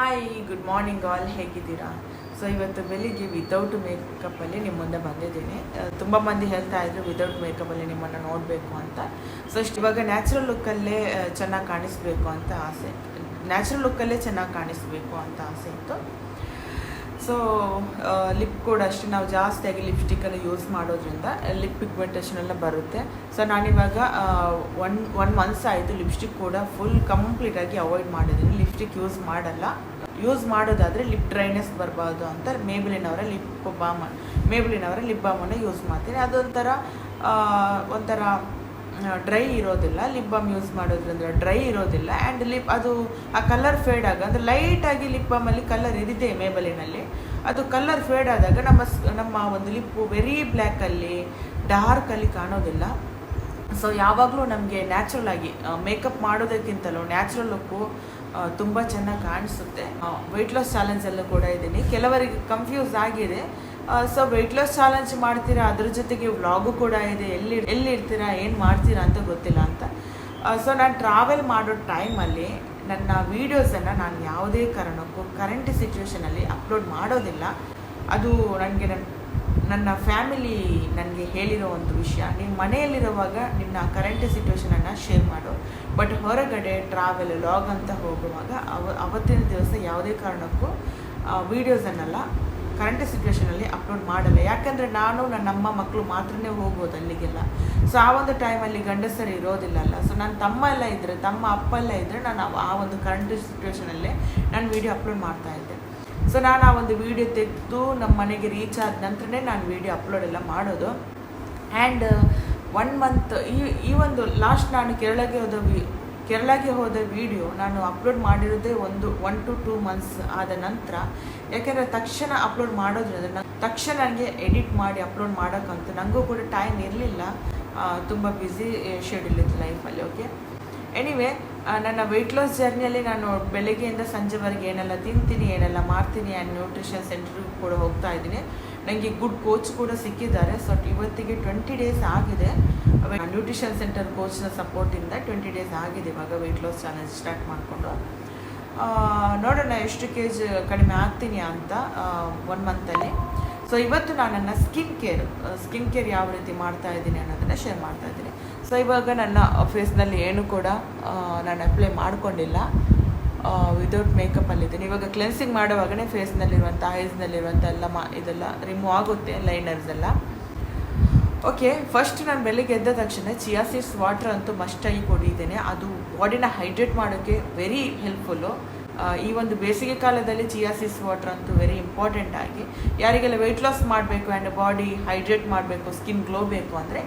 Hi good morning all ಹೇಗಿದ್ದೀರಾ? So ಇವತ್ತು ಬೆಳಿಗ್ಗೆ ವಿತೌಟ್ ಮೇಕಪ್ಪಲ್ಲಿ ನಿಮ್ಮ ಮುಂದೆ ಬಂದಿದ್ದೀನಿ. ತುಂಬ ಮಂದಿ ಹೇಳ್ತಾ ಇದ್ರು ವಿತೌಟ್ ಮೇಕಪ್ಪಲ್ಲಿ ನಿಮ್ಮನ್ನು ನೋಡಬೇಕು ಅಂತ. ಸೊ ಇಷ್ಟು ಇವಾಗ ನ್ಯಾಚುರಲ್ ಲುಕ್ಕಲ್ಲೇ ಚೆನ್ನಾಗಿ ಕಾಣಿಸ್ಬೇಕು ಅಂತ ಆಸೆ. ನ್ಯಾಚುರಲ್ ಲುಕ್ಕಲ್ಲೇ ಚೆನ್ನಾಗಿ ಕಾಣಿಸ್ಬೇಕು ಅಂತ ಆಸೆ ಇತ್ತು. ಸೊ ಲಿಪ್ ಕೂಡ ಅಷ್ಟೇ ನಾವು ಜಾಸ್ತಿಯಾಗಿ ಲಿಪ್ಸ್ಟಿಕ್ಕನ್ನು ಯೂಸ್ ಮಾಡೋದ್ರಿಂದ ಲಿಪ್ ಪಿಗ್ಮೆಂಟೇಷನ್ ಎಲ್ಲ ಬರುತ್ತೆ. ಸೊ ನಾನಿವಾಗ ಒನ್ ಒನ್ ಮಂತ್ಸ್ ಆಯಿತು ಲಿಪ್ಸ್ಟಿಕ್ ಕೂಡ ಫುಲ್ ಕಂಪ್ಲೀಟಾಗಿ ಅವಾಯ್ಡ್ ಮಾಡಿದ್ದೀನಿ. ಲಿಪ್ಸ್ಟಿಕ್ ಯೂಸ್ ಮಾಡಲ್ಲ. ಯೂಸ್ ಮಾಡೋದಾದರೆ ಲಿಪ್ ಡ್ರೈನೆಸ್ ಬರಬಾರ್ದು ಅಂತ ಮೇಬಲಿನವರ ಲಿಪ್ ಬಾಮ್ ಅವರ ಲಿಪ್ ಬಾಮನ್ನು ಯೂಸ್ ಮಾಡ್ತೀನಿ. ಅದೊಂಥರ ಒಂಥರ ಡ್ರೈ ಇರೋದಿಲ್ಲ ಲಿಪ್ ಬಾಮ್ ಯೂಸ್ ಮಾಡೋದ್ರಿಂದ ಡ್ರೈ ಇರೋದಿಲ್ಲ ಆ್ಯಂಡ್ ಲಿಪ್ ಅದು ಆ ಕಲರ್ ಫೇಡ್ ಆಗ, ಅಂದರೆ ಲೈಟಾಗಿ ಲಿಪ್ ಬಾಮಲ್ಲಿ ಕಲರ್ ಇದೆ ಮೇಬಲಿನಲ್ಲಿ ಅದು ಕಲರ್ ಫೇಡ್ ಆದಾಗ ನಮ್ಮ ನಮ್ಮ ಒಂದು ಲಿಪ್ಪು ವೆರಿ ಬ್ಲ್ಯಾಕಲ್ಲಿ ಡಾರ್ಕಲ್ಲಿ ಕಾಣೋದಿಲ್ಲ. ಸೊ ಯಾವಾಗಲೂ ನಮಗೆ ನ್ಯಾಚುರಲ್ ಆಗಿ ಮೇಕಪ್ ಮಾಡೋದಕ್ಕಿಂತಲೂ ನ್ಯಾಚುರಲ್ ಲುಕ್ಕು ತುಂಬ ಚೆನ್ನಾಗಿ ಕಾಣಿಸುತ್ತೆ. ವೆಯ್ಟ್ ಲಾಸ್ ಚಾಲೆಂಜಲ್ಲೂ ಕೂಡ ಇದ್ದೀನಿ ಕೆಲವರಿಗೆ ಕನ್ಫ್ಯೂಸ್ ಆಗಿದೆ. ಸೊ ವೆಯ್ಟ್ ಲಾಸ್ ಚಾಲೆಂಜ್ ಮಾಡ್ತೀರಾ? ಅದ್ರ ಜೊತೆಗೆ ವ್ಲಾಗು ಕೂಡ ಇದೆ. ಎಲ್ಲಿ ಎಲ್ಲಿ ಇರ್ತೀರಾ ಏನು ಮಾಡ್ತೀರಾ ಅಂತ ಗೊತ್ತಿಲ್ಲ ಅಂತ. ಸೊ ನಾನು ಟ್ರಾವೆಲ್ ಮಾಡೋ ಟೈಮಲ್ಲಿ ನನ್ನ ವೀಡಿಯೋಸನ್ನು ನಾನು ಯಾವುದೇ ಕಾರಣಕ್ಕೂ ಕರೆಂಟ್ ಸಿಚುವೇಷನಲ್ಲಿ ಅಪ್ಲೋಡ್ ಮಾಡೋದಿಲ್ಲ. ಅದು ನನಗೆ ನನ್ನ ನನ್ನ ಫ್ಯಾಮಿಲಿ ನನಗೆ ಹೇಳಿರೋ ಒಂದು ವಿಷಯ. ನೀವು ಮನೆಯಲ್ಲಿರುವಾಗ ನಿನ್ನ ಕರೆಂಟ್ ಸಿಚುವೇಷನನ್ನು ಶೇರ್ ಮಾಡು. ಬಟ್ ಹೊರಗಡೆ ಟ್ರಾವೆಲ್ ಲಾಗ್ ಅಂತ ಹೋಗುವಾಗ ಅವ ಅವತ್ತಿನ ದಿವಸ ಯಾವುದೇ ಕಾರಣಕ್ಕೂ ವೀಡಿಯೋಸನ್ನೆಲ್ಲ ಕರೆಂಟ್ ಸಿಚುವೇಶನಲ್ಲಿ ಅಪ್ಲೋಡ್ ಮಾಡಲ್ಲ. ಯಾಕಂದರೆ ನಾನು ನನ್ನಮ್ಮ ಮಕ್ಕಳು ಮಾತ್ರನೇ ಹೋಗ್ಬೋದು ಅಲ್ಲಿಗೆಲ್ಲ. ಸೊ ಆ ಒಂದು ಟೈಮಲ್ಲಿ ಗಂಡಸರು ಇರೋದಿಲ್ಲ ಅಲ್ಲ ಸೊ ನನ್ನ ತಮ್ಮ ಎಲ್ಲ ಇದ್ದರೆ ತಮ್ಮ ಅಪ್ಪ ಎಲ್ಲ ಇದ್ದರೆ ನಾನು ಆ- ಒಂದು ಕರೆಂಟ್ ಸಿಚುವೇಶನಲ್ಲೇ ನಾನು ವೀಡಿಯೋ ಅಪ್ಲೋಡ್ ಮಾಡ್ತಾ ಇದ್ದೆ. ಸೊ ನಾನು ಆ ಒಂದು ವಿಡಿಯೋ ತೆಗೆದು ನಮ್ಮ ಮನೆಗೆ ರೀಚ್ ಆದ ನಂತರನೇ ನಾನು ವಿಡಿಯೋ ಅಪ್ಲೋಡ್ ಎಲ್ಲ ಮಾಡೋದು. ಆ್ಯಂಡ್ ಒನ್ ಮಂತ್ ಈ ಈ ಒಂದು ಲಾಸ್ಟ್ ನಾನು ಕೇರಳಗೆ ಹೋದ ಕೇರಳಗೆ ಹೋದ ವಿಡಿಯೋ ನಾನು ಅಪ್ಲೋಡ್ ಮಾಡಿರೋದೇ ಒಂದು ಒನ್ ಟು ಟೂ ಮಂತ್ಸ್ ಆದ ನಂತರ, ಯಾಕೆಂದರೆ ತಕ್ಷಣ ಅಪ್ಲೋಡ್ ಮಾಡೋದ್ರಿಂದ ತಕ್ಷಣ ನನಗೆ ಎಡಿಟ್ ಮಾಡಿ ಅಪ್ಲೋಡ್ ಮಾಡೋಕ್ಕಂತೂ ನನಗೂ ಕೂಡ ಟೈಮ್ ಇರಲಿಲ್ಲ. ತುಂಬ ಬ್ಯುಸಿ ಶೆಡ್ಯೂಲ್ ಇತ್ತು ಲೈಫಲ್ಲಿ ಓಕೆ ಎನಿವೆ ನನ್ನ ವೆಯ್ಟ್ ಲಾಸ್ ಜರ್ನಿಯಲ್ಲಿ ನಾನು ಬೆಳಗ್ಗೆಯಿಂದ ಸಂಜೆವರೆಗೆ ಏನೆಲ್ಲ ತಿಂತೀನಿ, ಏನೆಲ್ಲ ಮಾಡ್ತೀನಿ ಆ್ಯಂಡ್ ನ್ಯೂಟ್ರಿಷನ್ ಸೆಂಟ್ರಿಗೆ ಕೂಡ ಹೋಗ್ತಾ ಇದ್ದೀನಿ. ನನಗೆ ಗುಡ್ ಕೋಚ್ ಕೂಡ ಸಿಕ್ಕಿದ್ದಾರೆ. ಸೊ ಇವತ್ತಿಗೆ ಟ್ವೆಂಟಿ ಡೇಸ್ ಆಗಿದೆ. ನ್ಯೂಟ್ರಿಷನ್ ಸೆಂಟರ್ ಕೋಚ್ನ ಸಪೋರ್ಟಿಂದ ಟ್ವೆಂಟಿ ಡೇಸ್ ಆಗಿದೆ ಇವಾಗ ವೆಯ್ಟ್ ಲಾಸ್ ಚಾಲೆಂಜ್ ಸ್ಟಾರ್ಟ್ ಮಾಡಿಕೊಂಡು. ನೋಡೋಣ ಎಷ್ಟು ಕೆ ಜಿ ಕಡಿಮೆ ಆಗ್ತೀನಿ ಅಂತ ಒನ್ ಮಂತಲ್ಲಿ ಸೊ ಇವತ್ತು ನಾನು ನನ್ನ ಸ್ಕಿನ್ ಕೇರ್ ಸ್ಕಿನ್ ಕೇರ್ ಯಾವ ರೀತಿ ಮಾಡ್ತಾ ಇದ್ದೀನಿ ಅನ್ನೋದನ್ನು ಶೇರ್ ಮಾಡ್ತಾ ಇದ್ದೀನಿ. ಸೊ ಇವಾಗ ನನ್ನ ಫೇಸ್ನಲ್ಲಿ ಏನು ಕೂಡ ನಾನು ಅಪ್ಲೈ ಮಾಡ್ಕೊಂಡಿಲ್ಲ. ವಿದೌಟ್ ಮೇಕಪ್ಪಲ್ಲಿದ್ದೀನಿ ಇವಾಗ ಕ್ಲೆನ್ಸಿಂಗ್ ಮಾಡುವಾಗಲೇ ಫೇಸ್ನಲ್ಲಿರುವಂಥ ಐಸ್ನಲ್ಲಿರುವಂಥ ಎಲ್ಲ ಮಾ, ಇದೆಲ್ಲ ರಿಮೂವ್ ಆಗುತ್ತೆ ಲೈನರ್ಸ್ ಎಲ್ಲ. ಓಕೆ ಫಸ್ಟ್ ನಾನು ಬೆಳಿಗ್ಗೆ ಎದ್ದ ತಕ್ಷಣ ಚಿಯಾ ವಾಟರ್ ಅಂತೂ ಮಸ್ಟಾಗಿ ಕೊಡಿದ್ದೇನೆ ಅದು ಬಾಡಿನ ಹೈಡ್ರೇಟ್ ಮಾಡೋಕ್ಕೆ ವೆರಿ ಹೆಲ್ಪ್ಫುಲ್ಲು ಈ ಒಂದು ಬೇಸಿಗೆ ಕಾಲದಲ್ಲಿ ಚಿಯಾ ಸೀಡ್ಸ್ ವಾಟರ್ ಅಂತೂ ವೆರಿ ಇಂಪಾರ್ಟೆಂಟ್ ಆಗಿ. ಯಾರಿಗೆಲ್ಲ ವೆಯ್ಟ್ ಲಾಸ್ ಮಾಡಬೇಕು ಆ್ಯಂಡ್ ಬಾಡಿ ಹೈಡ್ರೇಟ್ ಮಾಡಬೇಕು ಸ್ಕಿನ್ ಗ್ಲೋ ಬೇಕು ಅಂದರೆ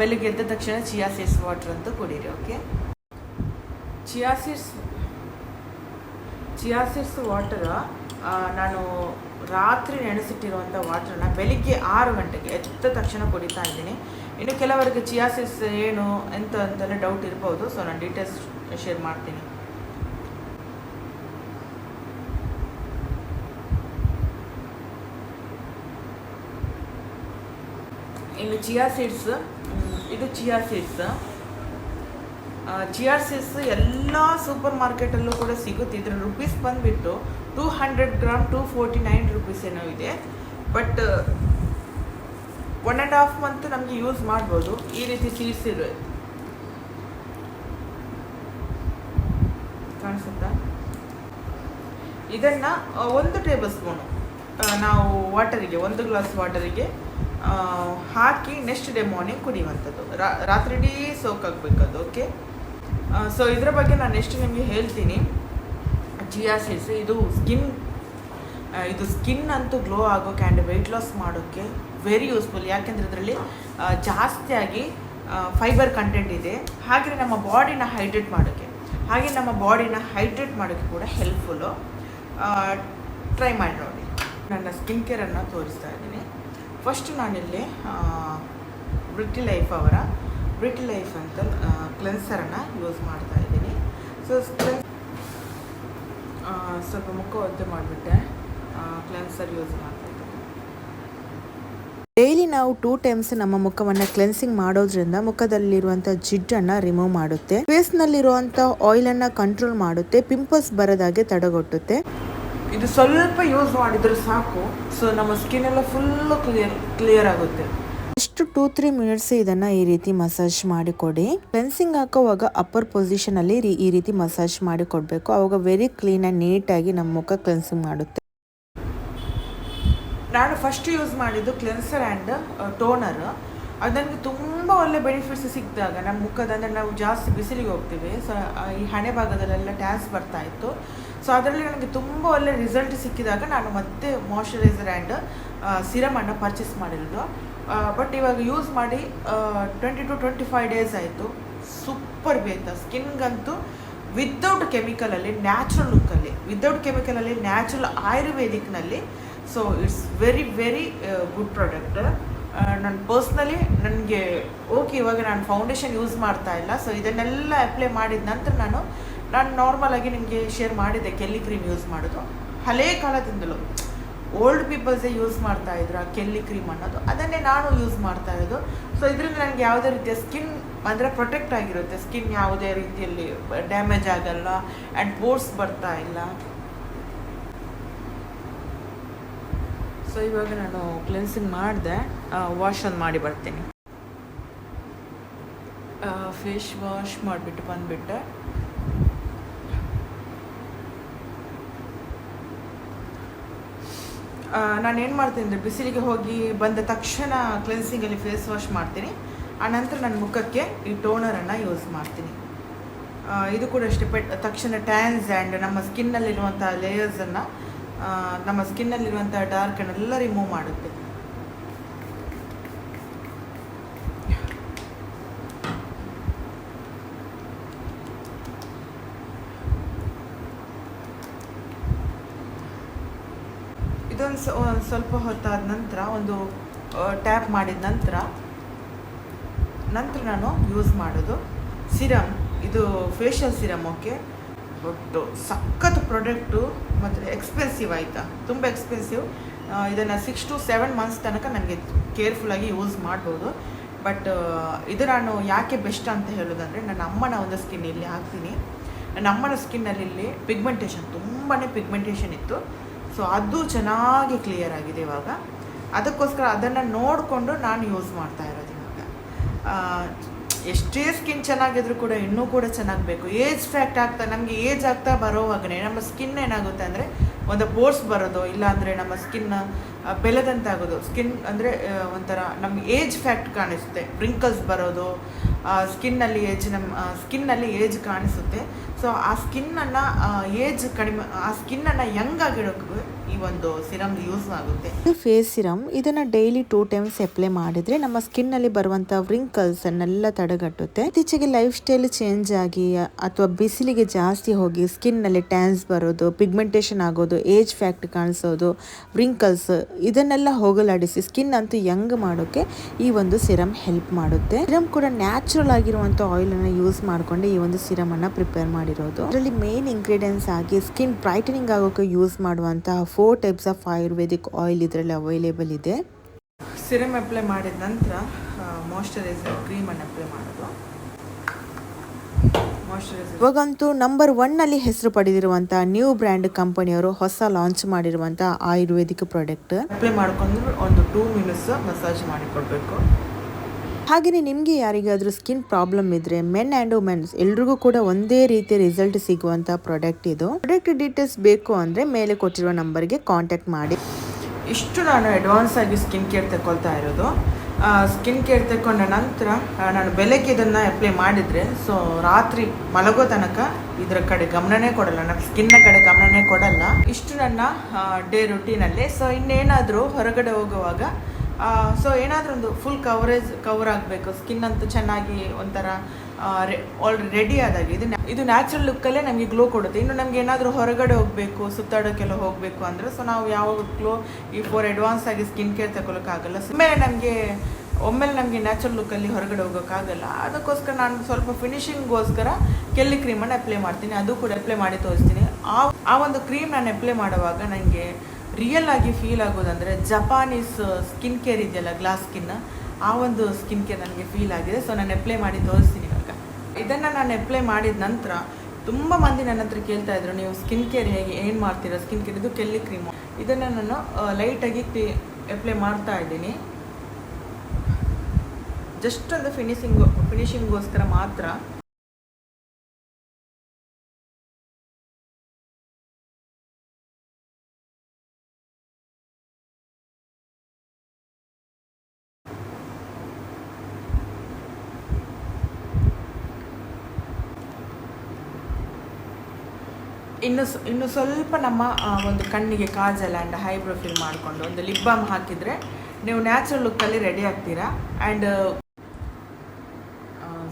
ಬೆಳಿಗ್ಗೆ ಎದ್ದ ತಕ್ಷಣ ಚಿಯಾ ವಾಟರ್ ಅಂತೂ ಕುಡೀರಿ okay chia chia seeds water ನಾನು ರಾತ್ರಿ ನೆನೆಸಿಟ್ಟಿರುವಂಥ ವಾಟರ್ನ ಬೆಳಿಗ್ಗೆ ಆರು ಗಂಟೆಗೆ ಎದ್ದ ತಕ್ಷಣ ಕುಡಿತಾ ಇದ್ದೀನಿ. ಇನ್ನು ಕೆಲವರಿಗೆ ಚಿಯಾ ಸೀಡ್ಸ್ ಏನು, ಎಂತ ಅಂತೆಲ್ಲ ಡೌಟ್ ಇರ್ಬೋದು ಸೊ ನಾನು ಡೀಟೇಲ್ಸ್ ಶೇರ್ ಮಾಡ್ತೀನಿ. ಇನ್ನು ಚಿಯಾ ಸೀಡ್ಸ್ ಇದು ಚಿಯಾ ಸೀಡ್ಸ್ ಚಿಯಾ ಎಸ್ ಎಲ್ಲ ಸೂಪರ್ ಮಾರ್ಕೆಟಲ್ಲೂ ಕೂಡ ಸಿಗುತ್ತೆ. ಇದ್ರ ರುಪೀಸ್ ಬಂದುಬಿಟ್ಟು two hundred gram two forty nine rupees ಏನೋ ಇದೆ. But one and half month ನಮಗೆ ಯೂಸ್ ಮಾಡ್ಬೋದು. ಈ ರೀತಿ ಸೀಡ್ಸ್ ಇದೆ ಕಾಣಿಸುತ್ತಾ? ಇದನ್ನು ಒಂದು ಟೇಬಲ್ ಸ್ಪೂನು ನಾವು ವಾಟರಿಗೆ ಒಂದು ಗ್ಲಾಸ್ ವಾಟರಿಗೆ ಹಾಕಿ ನೆಕ್ಸ್ಟ್ ಡೇ ಮಾರ್ನಿಂಗ್ ಕುಡಿಯುವಂಥದ್ದು. ರಾತ್ರಿ ಇಡೀ ಸೋಕ್ ಆಗಬೇಕದು ಓಕೆ ಸೊ ಇದರ ಬಗ್ಗೆ ನಾನು ಎಷ್ಟು ನಿಮಗೆ ಹೇಳ್ತೀನಿ. ಜಿಯಾ ಇದು ಸ್ಕಿನ್ ಇದು ಸ್ಕಿನ್ ಅಂತೂ ಗ್ಲೋ ಆಗೋಕ್ಕೆ ಆ್ಯಂಡ್ ವೆಯ್ಟ್ ಲಾಸ್ ಮಾಡೋಕ್ಕೆ ವೆರಿ ಯೂಸ್ಫುಲ್ ಯಾಕೆಂದರೆ ಇದರಲ್ಲಿ ಜಾಸ್ತಿಯಾಗಿ ಫೈಬರ್ ಕಂಟೆಂಟ್ ಇದೆ. ಹಾಗೆ ನಮ್ಮ ಬಾಡಿನ ಹೈಡ್ರೇಟ್ ಮಾಡೋಕ್ಕೆ, ಹಾಗೆ ನಮ್ಮ ಬಾಡಿನ ಹೈಡ್ರೇಟ್ ಮಾಡೋಕ್ಕೆ ಕೂಡ ಹೆಲ್ಪ್ಫುಲ್ಲು ಟ್ರೈ ಮಾಡಿ ನೋಡಿ. ನನ್ನ ಸ್ಕಿನ್ ಕೇರನ್ನು ತೋರಿಸ್ತಾ ಇದ್ದೀನಿ. ಫಸ್ಟ್ ನಾನಿಲ್ಲಿ ಬ್ರಿಟಿ ಲೈಫ್ ಅವರ ಬ್ರಿಟಿ ಲೈಫ್ ಅಂತ ಕ್ಲೆನ್ಸರನ್ನು ಯೂಸ್ ಮಾಡ್ತಾ ಇದ್ದೀನಿ. ಸೊ ಸ್ವಲ್ಪ ಮುಖ ಒದ್ದೆ ಮಾಡಿಬಿಟ್ಟೆ ಕ್ಲೆನ್ಸರ್ ಯೂಸ್ ಮಾಡ್ತಾ ಇದ್ದೀನಿ. ಡೈಲಿ ನಾವು ಟೂ ಟೈಮ್ಸ್ ನಮ್ಮ ಮುಖವನ್ನು ಕ್ಲೆನ್ಸಿಂಗ್ ಮಾಡೋದ್ರಿಂದ ಮುಖದಲ್ಲಿರುವಂಥ ಜಿಡ್ಡನ್ನು ರಿಮೂವ್ ಮಾಡುತ್ತೆ. ಫೇಸ್ ಆಯಿಲನ್ನು ಆಯಿಲ್ ಅನ್ನ ಕಂಟ್ರೋಲ್ ಮಾಡುತ್ತೆ. ಪಿಂಪಲ್ಸ್ ಬರದಾಗೆ ತಡೆಗಟ್ಟುತ್ತೆ. ಇದು ಸ್ವಲ್ಪ ಯೂಸ್ ಮಾಡಿದ್ರೆ ಸಾಕು. ಸೊ ನಮ್ಮ ಸ್ಕಿನ್ ಎಲ್ಲ ಫುಲ್ಲು ಕ್ಲಿಯರ್ ಕ್ಲಿಯರ್ ಆಗುತ್ತೆ. ಎಷ್ಟು ಟೂ ತ್ರೀ ಮಿನಿಟ್ಸ್ ಇದನ್ನ ಈ ರೀತಿ ಮಸಾಜ್ ಮಾಡಿಕೊಡಿ. ಕ್ಲೆನ್ಸಿಂಗ್ ಹಾಕೋವಾಗ ಅಪ್ಪರ್ ಪೊಸಿಷನ್ ಅಲ್ಲಿ ಈ- ರೀತಿ ಮಸಾಜ್ ಮಾಡಿ ಕೊಡ್ಬೇಕು ಅವಾಗ ವೆರಿ ಕ್ಲೀನ್ ಅಂಡ್ ನೀಟ್ ಆಗಿ ನಮ್ಮ ಮುಖ ಕ್ಲೆನ್ಸಿಂಗ್ ಮಾಡುತ್ತೆ. ನಾನು ಫಸ್ಟ್ ಯೂಸ್ ಮಾಡಿದ್ದು ಕ್ಲೆನ್ಸರ್ ಆ್ಯಂಡ್ ಟೋನರ್ ಅದು ನನಗೆ ತುಂಬ ಒಳ್ಳೆ ಬೆನಿಫಿಟ್ಸ್ ಸಿಕ್ಕಿದಾಗ ನಮ್ಮ ಮುಖದ, ಅಂದರೆ ನಾವು ಜಾಸ್ತಿ ಬಿಸಿಲಿಗೆ ಹೋಗ್ತೀವಿ. ಸೊ ಈ ಹಣೆ ಭಾಗದಲ್ಲೆಲ್ಲ ಟ್ಯಾನ್ಸ್ ಬರ್ತಾ ಇತ್ತು. ಸೊ ಅದರಲ್ಲಿ ನನಗೆ ತುಂಬ ಒಳ್ಳೆ ರಿಸಲ್ಟ್ ಸಿಕ್ಕಿದಾಗ ನಾನು ಮತ್ತೆ ಮಾಯ್ಶ್ಚರೈಸರ್ ಆ್ಯಂಡ್ ಸಿರಮನ್ನು ಪರ್ಚೇಸ್ ಮಾಡಿರೋದು ಬಟ್ ಇವಾಗ ಯೂಸ್ ಮಾಡಿ twenty two twenty five days ಆಯಿತು. ಸೂಪರ್ ಬೇತ ಸ್ಕಿನ್ಗಂತೂ ವಿತೌಟ್ ಕೆಮಿಕಲಲ್ಲಿ ನ್ಯಾಚುರಲ್ ಲುಕ್ಕಲ್ಲಿ ವಿತೌಟ್ ಕೆಮಿಕಲಲ್ಲಿ natural ಆಯುರ್ವೇದಿಕ್ನಲ್ಲಿ so it's very very good product ನಾನು ಪರ್ಸ್ನಲಿ ನನಗೆ ಓಕೆ ಇವಾಗ ನಾನು ಫೌಂಡೇಶನ್ ಯೂಸ್ ಮಾಡ್ತಾ ಇಲ್ಲ. ಸೊ ಇದನ್ನೆಲ್ಲ ಅಪ್ಲೈ ಮಾಡಿದ ನಂತರ ನಾನು ನಾನು ನಾರ್ಮಲ್ ಆಗಿ ನಿಮಗೆ ಶೇರ್ ಮಾಡಿದ್ದೆ ಕೆಲ್ಲಿ ಕ್ರೀಮ್ ಯೂಸ್ ಮಾಡೋದು. ಹಳೇ ಕಾಲದಿಂದಲೂ. ಓಲ್ಡ್ ಪೀಪಲ್ಸೇ ಯೂಸ್ ಮಾಡ್ತಾ ಇದ್ರು, ಆ ಕೆಲ್ಲಿ ಕ್ರೀಮ್ ಅನ್ನೋದು. ಅದನ್ನೇ ನಾನು ಯೂಸ್ ಮಾಡ್ತಾ ಇರೋದು. ಸೊ ಇದರಿಂದ ನನಗೆ ಯಾವುದೇ ರೀತಿಯ ಸ್ಕಿನ್ ಅಂದರೆ ಪ್ರೊಟೆಕ್ಟ್ ಆಗಿರುತ್ತೆ. ಸ್ಕಿನ್ ಯಾವುದೇ ರೀತಿಯಲ್ಲಿ ಡ್ಯಾಮೇಜ್ ಆಗಲ್ಲ ಆ್ಯಂಡ್ ಪೋರ್ಸ್ ಬರ್ತಾ ಇಲ್ಲ. ಸೊ ಇವಾಗ ನಾನು ಕ್ಲೆನ್ಸಿಂಗ್ ಮಾಡಿದೆ. ವಾಶ್ ಒಂದು ಮಾಡಿ ಬರ್ತೀನಿ. ಫೇಸ್ ವಾಶ್ ಮಾಡಿಬಿಟ್ಟು ಬಂದುಬಿಟ್ಟೆ. ನಾನು ಏನು ಮಾಡ್ತೀನಿ ಅಂದರೆ ಬಿಸಿಲಿಗೆ ಹೋಗಿ ಬಂದ ತಕ್ಷಣ ಕ್ಲೆನ್ಸಿಂಗಲ್ಲಿ ಫೇಸ್ ವಾಶ್ ಮಾಡ್ತೀನಿ. ಆನಂತರ ನನ್ನ ಮುಖಕ್ಕೆ ಈ ಟೋನರನ್ನು ಯೂಸ್ ಮಾಡ್ತೀನಿ. ಇದು ಕೂಡ ಅಷ್ಟೇ, ಪೆಟ್, ತಕ್ಷಣ ಟ್ಯಾನ್ಸ್ ಆ್ಯಂಡ್ ನಮ್ಮ ಸ್ಕಿನ್ನಲ್ಲಿರುವಂಥ ಲೇಯರ್ಸನ್ನು ನಮ್ಮ ಸ್ಕಿನ್ನಲ್ಲಿರುವಂಥ ಡಾರ್ಕನ್ನೆಲ್ಲ ರಿಮೂವ್ ಮಾಡುತ್ತೆ. ಸ್ವಲ್ಪ ಹೊತ್ತಾದ ನಂತರ ಒಂದು ಟ್ಯಾಪ್ ಮಾಡಿದ ನಂತರ ನಂತರ ನಾನು ಯೂಸ್ ಮಾಡೋದು. ಸಿರಮ್ ಇದು ಫೇಶಿಯಲ್ ಸಿರಮ್ ಓಕೆ ಬಟ್ ಸಖತ್ ಪ್ರಾಡಕ್ಟು ಮತ್ತು ಎಕ್ಸ್ಪೆನ್ಸಿವ್ ಆಯಿತಾ? ತುಂಬ ಎಕ್ಸ್ಪೆನ್ಸಿವ್ ಇದನ್ನು ಸಿಕ್ಸ್ ಟು ಸೆವೆನ್ ಮಂತ್ಸ್ ತನಕ ನನಗೆ ಕೇರ್ಫುಲ್ಲಾಗಿ ಯೂಸ್ ಮಾಡ್ಬೋದು. ಬಟ್ ಇದು ನಾನು ಯಾಕೆ ಬೆಸ್ಟ್ ಅಂತ ಹೇಳೋದಂದರೆ, ನನ್ನ ಅಮ್ಮನ ಒಂದು ಸ್ಕಿನ್ ಇಲ್ಲಿ ಹಾಕ್ತೀನಿ. ನನ್ನ ಅಮ್ಮನ ಸ್ಕಿನ್ನಲ್ಲಿ ಇಲ್ಲಿ ಪಿಗ್ಮೆಂಟೇಷನ್ ತುಂಬಾ ಪಿಗ್ಮೆಂಟೇಷನ್ ಇತ್ತು. ಸೊ ಅದು ಚೆನ್ನಾಗಿ ಕ್ಲಿಯರ್ ಆಗಿದೆ ಇವಾಗ. ಅದಕ್ಕೋಸ್ಕರ ಅದನ್ನು ನೋಡಿಕೊಂಡು ನಾನು ಯೂಸ್ ಮಾಡ್ತಾ ಇರೋದು ಇವಾಗ. ಎಷ್ಟೇ ಸ್ಕಿನ್ ಚೆನ್ನಾಗಿದ್ರು ಕೂಡ ಇನ್ನೂ ಕೂಡ ಚೆನ್ನಾಗಿ ಬೇಕು ಏಜ್ ಫ್ಯಾಕ್ಟ್ ಆಗ್ತಾ, ನಮಗೆ ಏಜ್ ಆಗ್ತಾ ಬರೋವಾಗನೇ ನಮ್ಮ ಸ್ಕಿನ್ ಏನಾಗುತ್ತೆ ಅಂದರೆ, ಒಂದು ಬೋರ್ಸ್ ಬರೋದು, ಇಲ್ಲಾಂದರೆ ನಮ್ಮ ಸ್ಕಿನ್ ಬೆಳೆದಂತಾಗೋದು. ಸ್ಕಿನ್ ಅಂದರೆ ಒಂಥರ ನಮ್ಗೆ ಏಜ್ ಫ್ಯಾಕ್ಟ್ ಕಾಣಿಸುತ್ತೆ. ರಿಂಕಲ್ಸ್ ಬರೋದು ಸ್ಕಿನ್ನಲ್ಲಿ ಏಜ್ ನಮ್ಮ ಸ್ಕಿನ್ನಲ್ಲಿ ಏಜ್ ಕಾಣಿಸುತ್ತೆ. ಸೊ ಆ ಸ್ಕಿನ್ನನ್ನು ಏಜ್ ಕಡಿಮೆ, ಆ ಸ್ಕಿನ್ನನ್ನು ಯಂಗ್ ಆಗಿಡೋಕೆ ಈ ಒಂದು ಸಿರಮ್ ಯೂಸ್ ಆಗುತ್ತೆ. ಇದು ಫೇಸ್ ಸಿರಮ್ ಇದನ್ನ ಡೈಲಿ ಟೂ ಟೈಮ್ಸ್ ಅಪ್ಲೈ ಮಾಡಿದ್ರೆ ನಮ್ಮ ಸ್ಕಿನ್ ಅಲ್ಲಿ ಬರುವಂತ ವ್ರಿಂಕಲ್ಸ್ ಅನ್ನೆಲ್ಲ ತಡೆಗಟ್ಟುತ್ತೆ. ಇತ್ತೀಚೆಗೆ ಲೈಫ್ ಸ್ಟೈಲ್ ಚೇಂಜ್ ಆಗಿ, ಅಥವಾ ಬಿಸಿಲಿಗೆ ಜಾಸ್ತಿ ಹೋಗಿ ಸ್ಕಿನ್ನಲ್ಲಿ ಟ್ಯಾನ್ಸ್ ಬರೋದು ಪಿಗ್ಮೆಂಟೇಷನ್ ಆಗೋದು ಏಜ್ ಫ್ಯಾಕ್ಟ್ ಕಾಣಿಸೋದು ವ್ರಿಂಕಲ್ಸ್ ಇದನ್ನೆಲ್ಲ ಹೋಗಲಾಡಿಸಿ ಸ್ಕಿನ್ ಅಂತೂ ಯಂಗ್ ಮಾಡೋಕೆ ಈ ಒಂದು ಸಿರಮ್ ಹೆಲ್ಪ್ ಮಾಡುತ್ತೆ. ಸಿರಮ್ ಕೂಡ ನ್ಯಾಚುರಲ್ ಆಗಿರುವಂಥ ಆಯಿಲ್ ಅನ್ನ ಯೂಸ್ ಮಾಡಿಕೊಂಡು ಈ ಒಂದು ಸಿರಮ್ ಅನ್ನ ಪ್ರಿಪೇರ್ ಮಾಡಿರೋದು. ಅದರಲ್ಲಿ ಮೇನ್ ಇಂಗ್ರೀಡಿಯೆಂಟ್ಸ್ ಆಗಿ ಸ್ಕಿನ್ ಬ್ರೈಟನಿಂಗ್ ಆಗೋಕೆ ಯೂಸ್ ಮಾಡುವಂತಹ four types of ayurvedic oil ಇದರಲ್ಲಿ ಅವೈಲೇಬಲ್ ಇದೆ. ಸಿರಮ್ ಅಪ್ಲೈ ಮಾಡಿದ ನಂತರ ಮಾಯ್ಶ್ಚರೈಸರ್ ಕ್ರೀಮನ್ನು ಅಪ್ಲೈ ಮಾಡೋದು. ಇವಾಗಂತೂ ನಂಬರ್ ಒನ್ನಲ್ಲಿ ಹೆಸರು ಪಡೆದಿರುವಂತಹ ನ್ಯೂ ಬ್ರ್ಯಾಂಡ್ ಕಂಪನಿಯವರು ಹೊಸ ಲಾಂಚ್ ಮಾಡಿರುವಂತಹ ಆಯುರ್ವೇದಿಕ್ ಪ್ರಾಡಕ್ಟ್ ಅಪ್ಲೈ ಮಾಡ್ಕೊಂಡು ಒಂದು ಟೂ ಮಿನಿಟ್ಸ್ ಮಸಾಜ್ ಮಾಡಿ ಕೊಡಬೇಕು ಹಾಗೆಯೇ ನಿಮಗೆ ಯಾರಿಗಾದರೂ ಸ್ಕಿನ್ ಪ್ರಾಬ್ಲಮ್ ಇದ್ರೆ ಮೆನ್ ಆ್ಯಂಡ್ ವುಮೆನ್ಸ್ ಎಲ್ರಿಗೂ ಕೂಡ ಒಂದೇ ರೀತಿ ರಿಸಲ್ಟ್ ಸಿಗುವಂಥ ಪ್ರಾಡಕ್ಟ್ ಇದು. ಪ್ರಾಡಕ್ಟ್ ಡೀಟೇಲ್ಸ್ ಬೇಕು ಅಂದರೆ ಮೇಲೆ ಕೊಟ್ಟಿರುವ ನಂಬರ್ಗೆ ಕಾಂಟ್ಯಾಕ್ಟ್ ಮಾಡಿ. ಇಷ್ಟು ನಾನು ಅಡ್ವಾನ್ಸ್ ಆಗಿ ಸ್ಕಿನ್ ಕೇರ್ ತಗೊಳ್ತಾ ಇರೋದು. ಸ್ಕಿನ್ ಕೇರ್ ತಗೊಂಡ ನಂತರ ನಾನು ಬೆಳಗ್ಗೆ ಇದನ್ನು ಅಪ್ಲೈ ಮಾಡಿದರೆ ಸೊ ರಾತ್ರಿ ಮಲಗೋ ತನಕ ಇದರ ಕಡೆ ಗಮನನೇ ಕೊಡಲ್ಲ. ನನ್ನ ಸ್ಕಿನ್ನ ಕಡೆ ಗಮನನೇ ಕೊಡಲ್ಲ. ಇಷ್ಟು ನನ್ನ ಡೇ ರುಟೀನಲ್ಲಿ ಸೊ ಇನ್ನೇನಾದರೂ ಹೊರಗಡೆ ಹೋಗುವಾಗ ಸೊ ಏನಾದರೂ ಒಂದು ಫುಲ್ ಕವರೇಜ್ ಕವರ್ ಆಗಬೇಕು ಸ್ಕಿನ್ ಅಂತೂ ಚೆನ್ನಾಗಿ ಒಂಥರ ಆಲ್ರೆಡಿ ರೆಡಿ ಆದಾಗ. ಇದು ಇದು ನ್ಯಾಚುರಲ್ ಲುಕ್ಕಲ್ಲೇ ನಮಗೆ ಗ್ಲೋ ಕೊಡುತ್ತೆ. ಇನ್ನು ನಮ್ಗೆ ಏನಾದರೂ ಹೊರಗಡೆ ಹೋಗಬೇಕು ಸುತ್ತಾಡೋಕ್ಕೆಲ್ಲ ಹೋಗಬೇಕು ಅಂದರೆ ಸೊ ನಾವು ಯಾವಾಗಲೂ ಈ ಫೋರ್ ಅಡ್ವಾನ್ಸ್ ಆಗಿ ಸ್ಕಿನ್ ಕೇರ್ ತಗೊಳಕ್ಕಾಗಲ್ಲ. ಸುಮ್ಮನೆ ನಮಗೆ, ಒಮ್ಮೆಲೆ ನಮಗೆ ನ್ಯಾಚುರಲ್ ಲುಕ್ಕಲ್ಲಿ ಹೊರಗಡೆ ಹೋಗೋಕ್ಕಾಗಲ್ಲ. ಅದಕ್ಕೋಸ್ಕರ ನಾನು ಸ್ವಲ್ಪ ಫಿನಿಷಿಂಗ್ಗೋಸ್ಕರ ಕೆಲ್ಲಿ ಕ್ರೀಮನ್ನು ಅಪ್ಲೈ ಮಾಡ್ತೀನಿ. ಅದು ಕೂಡ ಅಪ್ಲೈ ಮಾಡಿ ತೋರಿಸ್ತೀನಿ. ಆ ಆ ಒಂದು ಕ್ರೀಮ್ ನಾನು ಅಪ್ಲೈ ಮಾಡುವಾಗ ನನಗೆ ರಿಯಲ್ ಆಗಿ ಫೀಲ್ ಆಗೋದಂದರೆ ಜಪಾನೀಸ್ ಸ್ಕಿನ್ ಕೇರ್ ಇದೆಯಲ್ಲ ಗ್ಲಾಸ್ ಸ್ಕಿನ್ ಆ ಒಂದು ಸ್ಕಿನ್ ಕೇರ್ ನನಗೆ ಫೀಲ್ ಆಗಿದೆ. ಸೊ ನಾನು ಅಪ್ಲೈ ಮಾಡಿ ತೋರಿಸ್ತೀನಿ ಇವಾಗ. ಇದನ್ನು ನಾನು ಅಪ್ಲೈ ಮಾಡಿದ ನಂತರ ತುಂಬ ಮಂದಿ ನನ್ನ ಹತ್ರ ಕೇಳ್ತಾ ಇದ್ರು, ನೀವು ಸ್ಕಿನ್ ಕೇರ್ ಹೇಗೆ, ಏನು ಮಾಡ್ತೀರಾ? ಸ್ಕಿನ್ ಕೇರ್ ಇದು ಕೆಲ್ಲಿ ಕ್ರೀಮು ಇದನ್ನು ನಾನು ಲೈಟಾಗಿ ಅಪ್ಲೈ ಮಾಡ್ತಾ ಇದ್ದೀನಿ. ಜಸ್ಟ್ ಒಂದು ಫಿನಿಶಿಂಗ್ ಫಿನಿಶಿಂಗ್ಗೋಸ್ಕರ ಮಾತ್ರ ಇನ್ನು ಇನ್ನು ಸ್ವಲ್ಪ ನಮ್ಮ ಒಂದು ಕಣ್ಣಿಗೆ ಕಾಜಲ್ ಆ್ಯಂಡ್ ಹೈಬ್ರೋ ಫಿಲ್ ಮಾಡಿಕೊಂಡು ಒಂದು ಲಿಪ್ ಬಾಮ್ ಹಾಕಿದರೆ ನೀವು ನ್ಯಾಚುರಲ್ ಲುಕ್ಕಲ್ಲಿ ರೆಡಿ ಆಗ್ತೀರಾ? ಆ್ಯಂಡ್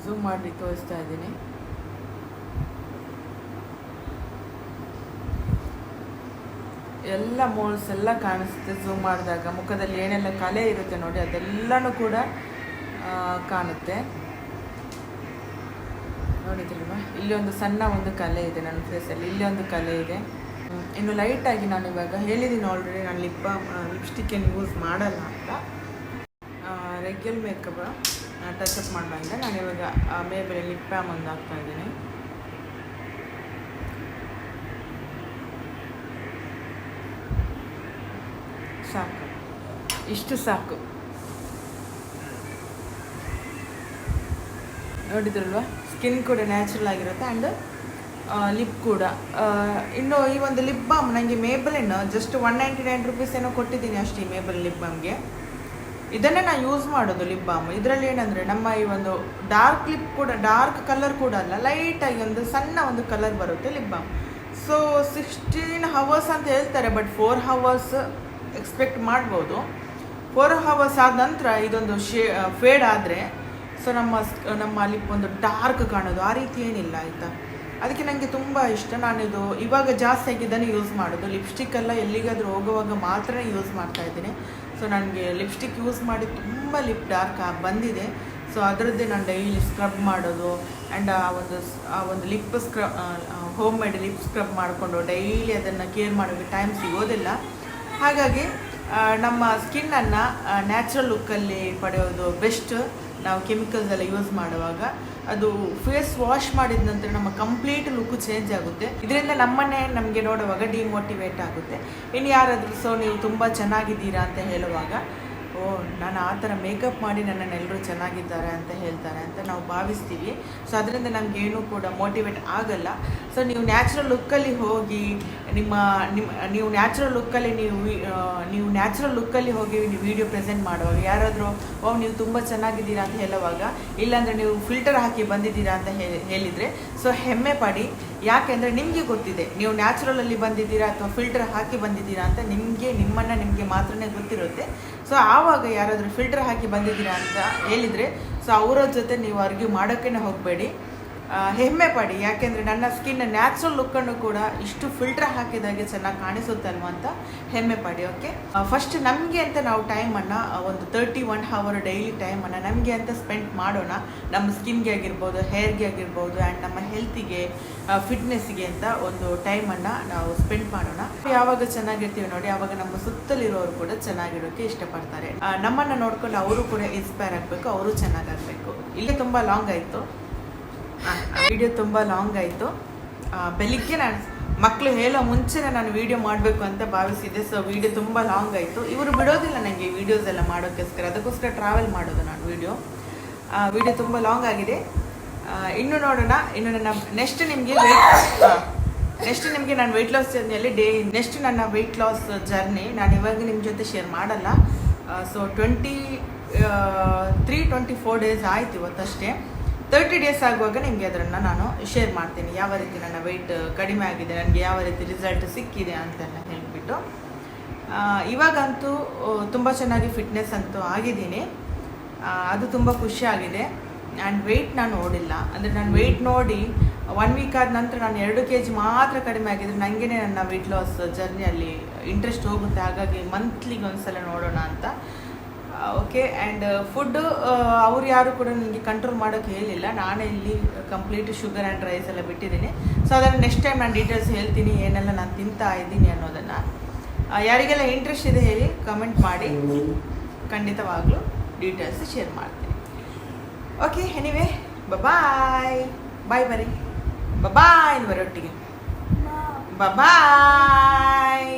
ಝೂಮ್ ಮಾಡಿ ತೋರಿಸ್ತಾ ಇದ್ದೀನಿ. ಎಲ್ಲ ಮೋಲ್ಸ್ ಎಲ್ಲ ಕಾಣಿಸುತ್ತೆ ಝೂಮ್ ಮಾಡಿದಾಗ. ಮುಖದಲ್ಲಿ ಏನೆಲ್ಲ ಕಲೆ ಇರುತ್ತೆ ನೋಡಿ, ಅದೆಲ್ಲನೂ ಕೂಡ ಕಾಣುತ್ತೆ. ನೋಡಿದ್ರಲ್ವಾ? ಇಲ್ಲಿ ಒಂದು ಸಣ್ಣ ಒಂದು ಕಲೆ ಇದೆ ನನ್ನ ಫೇಸಲ್ಲಿ ಇಲ್ಲಿ ಒಂದು ಕಲೆ ಇದೆ. ಇನ್ನು ಲೈಟಾಗಿ ನಾನು ಇವಾಗ ಹೇಳಿದ್ದೀನಿ ಆಲ್ರೆಡಿ ನಾನು ಲಿಪ್ ಲಿಪ್ಸ್ಟಿಕ್ ಏನು ಯೂಸ್ ಮಾಡಲ್ಲ ಅಂತ. ರೆಗ್ಯುಲರ್ ಮೇಕಪ್ ಟಚಪ್ ಬಂದೆ ನಾನು ಇವಾಗ ಮೇಬಲ್ ಲಿಪ್ ಪ್ಯಾಮ್ ಒಂದು ಹಾಕ್ತಾ ಇದ್ದೀನಿ. ಸಾಕು. ಇಷ್ಟು ಸಾಕು. ನೋಡಿದ್ರಲ್ವಾ? ಸ್ಕಿನ್ ಕೂಡ ನ್ಯಾಚುರಲ್ ಆಗಿರುತ್ತೆ ಆ್ಯಂಡ್ ಲಿಪ್ ಕೂಡ. ಇನ್ನು ಈ ಒಂದು ಲಿಪ್ ಬಾಮ್ ನನಗೆ Maybelline just one ninety nine rupees ಏನೋ ಕೊಟ್ಟಿದ್ದೀನಿ ಅಷ್ಟೇ ಈ ಮೇಬಲ್ ಲಿಪ್ ಬಾಮ್ಗೆ ಇದನ್ನೇ ನಾನು ಯೂಸ್ ಮಾಡೋದು ಲಿಪ್ ಬಾಮ್ ಇದರಲ್ಲಿ ಏನಂದರೆ ನಮ್ಮ ಈ ಒಂದು ಡಾರ್ಕ್ ಲಿಪ್ ಕೂಡ ಡಾರ್ಕ್ ಕಲರ್ ಕೂಡ ಅಲ್ಲ ಲೈಟಾಗಿ ಒಂದು ಸಣ್ಣ ಒಂದು ಕಲರ್ ಬರುತ್ತೆ lip balm so sixteen hours ಅಂತ ಹೇಳ್ತಾರೆ ಬಟ್ ಫೋರ್ ಹವರ್ಸ್ ಎಕ್ಸ್ಪೆಕ್ಟ್ ಮಾಡ್ಬೋದು. ಫೋರ್ ಹವರ್ಸ್ ಆದ ನಂತರ ಇದೊಂದು ಶೇ ಫೇಡ್ ಆದರೆ ಸೊ ನಮ್ಮ ನಮ್ಮ ಲಿಪ್ ಒಂದು ಡಾರ್ಕ್ ಕಾಣೋದು. ಆ ರೀತಿ ಏನಿಲ್ಲ, ಆಯಿತಾ? ಅದಕ್ಕೆ ನನಗೆ ತುಂಬ ಇಷ್ಟ. ನಾನಿದು ಇವಾಗ ಜಾಸ್ತಿ ಆಗಿದ್ದಾನೆ ಯೂಸ್ ಮಾಡೋದು. ಲಿಪ್ಸ್ಟಿಕ್ ಎಲ್ಲ ಎಲ್ಲಿಗಾದರೂ ಹೋಗುವಾಗ ಮಾತ್ರ ಯೂಸ್ ಮಾಡ್ತಾ ಇದ್ದೀನಿ. ಸೊ ನನಗೆ ಲಿಪ್ಸ್ಟಿಕ್ ಯೂಸ್ ಮಾಡಿ ತುಂಬ ಲಿಪ್ ಡಾರ್ಕ್ ಬಂದಿದೆ. ಸೊ ಅದರದ್ದೇ ನಾನು ಡೈಲಿ ಸ್ಕ್ರಬ್ ಮಾಡೋದು ಆ್ಯಂಡ್ ಆ ಒಂದು ಆ ಒಂದು lip scrub homemade lip scrub ಮಾಡಿಕೊಂಡು ಡೈಲಿ ಅದನ್ನು ಕೇರ್ ಮಾಡೋಕ್ಕೆ ಟೈಮ್ ಸಿಗೋದಿಲ್ಲ. ಹಾಗಾಗಿ ನಮ್ಮ ಸ್ಕಿನ್ನನ್ನು ನ್ಯಾಚುರಲ್ ಲುಕ್ಕಲ್ಲಿ ಪಡೆಯೋದು ಬೆಸ್ಟ್ ನಾವು ಕೆಮಿಕಲ್ಸ್ ಎಲ್ಲ ಯೂಸ್ ಮಾಡುವಾಗ ಅದು ಫೇಸ್ ವಾಶ್ ಮಾಡಿದ ನಂತರ ನಮ್ಮ ಕಂಪ್ಲೀಟ್ ಲುಕ್ ಚೇಂಜ್ ಆಗುತ್ತೆ. ಇದರಿಂದ ನಮ್ಮನ್ನೇ ನಮಗೆ ನೋಡುವಾಗ ಡಿಮೋಟಿವೇಟ್ ಆಗುತ್ತೆ. ಇನ್ನು ಯಾರಾದರೂ ಸೊ ನೀವು ತುಂಬ ಚೆನ್ನಾಗಿದ್ದೀರಾ ಅಂತ ಹೇಳುವಾಗ ಓ, ನಾನು ಆ ಥರ ಮೇಕಪ್ ಮಾಡಿ ನನ್ನನ್ನು ಎಲ್ಲರೂ ಚೆನ್ನಾಗಿದ್ದಾರೆ ಅಂತ ಹೇಳ್ತಾರೆ ಅಂತ ನಾವು ಭಾವಿಸ್ತೀವಿ. ಸೊ ಅದರಿಂದ ನಮ್ಗೆ ಏನೂ ಕೂಡ ಮೋಟಿವೇಟ್ ಆಗಲ್ಲ. ಸೊ ನೀವು ನ್ಯಾಚುರಲ್ ಲುಕ್ಕಲ್ಲಿ ಹೋಗಿ ನಿಮ್ಮ ನಿಮ್ಮ, ನೀವು ನ್ಯಾಚುರಲ್ ಲುಕ್ಕಲ್ಲಿ ನೀವು ನೀವು ನ್ಯಾಚುರಲ್ ಲುಕ್ಕಲ್ಲಿ ಹೋಗಿ ನೀವು ವಿಡಿಯೋ ಪ್ರೆಸೆಂಟ್ ಮಾಡುವಾಗ ಯಾರಾದರೂ, ಓ, ನೀವು ತುಂಬ ಚೆನ್ನಾಗಿದ್ದೀರಾ ಅಂತ ಹೇಳುವಾಗ, ಇಲ್ಲಾಂದರೆ ನೀವು ಫಿಲ್ಟರ್ ಹಾಕಿ ಬಂದಿದ್ದೀರಾ ಅಂತ ಹೇಳಿದರೆ, ಸೊ, ಹೆಮ್ಮೆ ಪಡಿ. ಯಾಕೆಂದರೆ ನಿಮಗೆ ಗೊತ್ತಿದೆ, ನೀವು ನ್ಯಾಚುರಲಲ್ಲಿ ಬಂದಿದ್ದೀರಾ ಅಥವಾ ಫಿಲ್ಟರ್ ಹಾಕಿ ಬಂದಿದ್ದೀರಾ ಅಂತ ನಿಮಗೆ, ನಿಮ್ಮನ್ನು ನಿಮಗೆ ಮಾತ್ರನೇ ಗೊತ್ತಿರುತ್ತೆ. ಸೊ ಆವಾಗ ಯಾರಾದರೂ ಫಿಲ್ಟರ್ ಹಾಕಿ ಬಂದಿದ್ದೀರಾ ಅಂತ ಹೇಳಿದರೆ ಸೊ ಅವರ ಜೊತೆ ನೀವು ಅರ್ಗ್ಯೂ ಮಾಡೋಕ್ಕೇ ಹೋಗಬೇಡಿ. ಹೆಮ್ಮೆ ಪಡಿ. ಯಾಕೆಂದರೆ ನನ್ನ ಸ್ಕಿನ್ ನ್ಯಾಚುರಲ್ ಲುಕ್ಕನ್ನು ಕೂಡ ಇಷ್ಟು ಫಿಲ್ಟರ್ ಹಾಕಿದಾಗೆ ಚೆನ್ನಾಗಿ ಕಾಣಿಸುತ್ತಲ್ವ ಅಂತ ಹೆಮ್ಮೆ ಪಡಿ ಓಕೆ ಫಸ್ಟ್ ನಮಗೆ ಅಂತ ನಾವು ಟೈಮನ್ನು ಒಂದು ತರ್ಟಿ ಒನ್ ಹವರ್ ಡೈಲಿ ಟೈಮನ್ನು ನಮಗೆ ಅಂತ ಸ್ಪೆಂಡ್ ಮಾಡೋಣ. ನಮ್ಮ ಸ್ಕಿನ್ಗೆ ಆಗಿರ್ಬೋದು ಹೇರ್ಗೆ ಆಗಿರ್ಬೋದು ಆ್ಯಂಡ್ ನಮ್ಮ ಹೆಲ್ತಿಗೆ ಫಿಟ್ನೆಸ್ಗೆ ಅಂತ ಒಂದು ಟೈಮನ್ನು ನಾವು ಸ್ಪೆಂಡ್ ಮಾಡೋಣ. ಯಾವಾಗ ಚೆನ್ನಾಗಿರ್ತೀವಿ ನೋಡಿ ಆವಾಗ ನಮ್ಮ ಸುತ್ತಲಿರೋರು ಕೂಡ ಚೆನ್ನಾಗಿರೋಕ್ಕೆ ಇಷ್ಟಪಡ್ತಾರೆ. ನಮ್ಮನ್ನು ನೋಡ್ಕೊಂಡು ಅವರು ಕೂಡ ಇನ್ಸ್ಪೈರ್ ಆಗಬೇಕು, ಅವರು ಚೆನ್ನಾಗಾಗಬೇಕು ಇಲ್ಲೇ ತುಂಬ ಲಾಂಗ್ ಆಯಿತು. ವಿಡಿಯೋ ತುಂಬ ಲಾಂಗ್ ಆಯಿತು. ಬೆಳಿಗ್ಗೆ ನಾನು ಮಕ್ಕಳು ಹೇಳೋ ಮುಂಚೆನೇ ನಾನು ವೀಡಿಯೋ ಮಾಡಬೇಕು ಅಂತ ಭಾವಿಸಿದ್ದೆ. ಸೊ ವಿಡಿಯೋ ತುಂಬ ಲಾಂಗ್ ಆಯಿತು. ಇವರು ಬಿಡೋದಿಲ್ಲ ನನಗೆ ವೀಡಿಯೋಸ್ ಎಲ್ಲ ಮಾಡೋಕ್ಕೋಸ್ಕರ. ಅದಕ್ಕೋಸ್ಕರ ಟ್ರಾವೆಲ್ ಮಾಡೋದು ನಾನು ವೀಡಿಯೋ. ವಿಡಿಯೋ ತುಂಬ ಲಾಂಗ್ ಆಗಿದೆ. ಇನ್ನು ನೋಡೋಣ. ಇನ್ನು ನನ್ನ ನೆಕ್ಸ್ಟ್ ನಿಮಗೆ ವೆಯ್ಟ್ ನೆಕ್ಸ್ಟ್ ನಿಮಗೆ ನಾನು ವೆಯ್ಟ್ ಲಾಸ್ ಜರ್ನಿಯಲ್ಲಿ ಡೇ ನೆಕ್ಸ್ಟ್ ನನ್ನ ವೆಯ್ಟ್ ಲಾಸ್ ಜರ್ನಿ ನಾನು ಇವಾಗ ನಿಮ್ಮ ಜೊತೆ ಶೇರ್ ಮಾಡಲ್ಲ. So twenty three twenty four days ಆಯ್ತು ಇವತ್ತಷ್ಟೇ. ತರ್ಟಿ ಡೇಸ್ ಆಗುವಾಗ ನಿಮಗೆ ಅದನ್ನು ನಾನು ಶೇರ್ ಮಾಡ್ತೀನಿ. ಯಾವ ರೀತಿ ನನ್ನ ವೆಯ್ಟ್ ಕಡಿಮೆ ಆಗಿದೆ, ನನಗೆ ಯಾವ ರೀತಿ ರಿಸಲ್ಟ್ ಸಿಕ್ಕಿದೆ ಅಂತೆಲ್ಲ ಹೇಳಿಬಿಟ್ಟು. ಇವಾಗಂತೂ ತುಂಬ ಚೆನ್ನಾಗಿ ಫಿಟ್ನೆಸ್ ಅಂತೂ ಆಗಿದ್ದೀನಿ. ಅದು ತುಂಬ ಖುಷಿಯಾಗಿದೆ ಆ್ಯಂಡ್ ವೆಯ್ಟ್ ನಾನು ನೋಡಿಲ್ಲ. ಅಂದರೆ ನಾನು ವೆಯ್ಟ್ ನೋಡಿ ಒನ್ ವೀಕ್ ಆದ ನಂತರ ನಾನು ಎರಡು ಕೆ ಜಿ ಮಾತ್ರ ಕಡಿಮೆ ಆಗಿದ್ರೆ ನನಗೇ ನನ್ನ ವೆಯ್ಟ್ ಲಾಸ್ ಜರ್ನಿಯಲ್ಲಿ ಇಂಟ್ರೆಸ್ಟ್ ಹೋಗುತ್ತೆ. ಹಾಗಾಗಿ ಮಂತ್ಲಿಗೆ ಒಂದ್ಸಲ ನೋಡೋಣ ಅಂತ ಓಕೆ ಆ್ಯಂಡ್ ಫುಡ್ಡು ಅವ್ರು ಯಾರು ಕೂಡ ನನಗೆ ಕಂಟ್ರೋಲ್ ಮಾಡೋಕ್ಕೆ ಹೇಳಿಲ್ಲ. ನಾನೇ ಇಲ್ಲಿ ಕಂಪ್ಲೀಟ್ ಶುಗರ್ ಆ್ಯಂಡ್ ರೈಸ್ ಎಲ್ಲ ಬಿಟ್ಟಿದ್ದೀನಿ. ಸೊ ಅದನ್ನು ನೆಕ್ಸ್ಟ್ ಟೈಮ್ ನಾನು ಡೀಟೇಲ್ಸ್ ಹೇಳ್ತೀನಿ, ಏನೆಲ್ಲ ನಾನು ತಿಂತಾ ಇದ್ದೀನಿ ಅನ್ನೋದನ್ನು. Ah, ಯಾರಿಗೆಲ್ಲ ಇಂಟ್ರೆಸ್ಟ್ ಇದೆ ಹೇಳಿ ಕಮೆಂಟ್ ಮಾಡಿ. ಖಂಡಿತವಾಗ್ಲೂ ಡೀಟೇಲ್ಸ್ ಶೇರ್ ಮಾಡ್ತೀನಿ. Okay anyway bye bye bye ಬರೀ ಬಬಾಯ್ ಬರೋಟ್ಟಿಗೆ ಬಬಾಯ್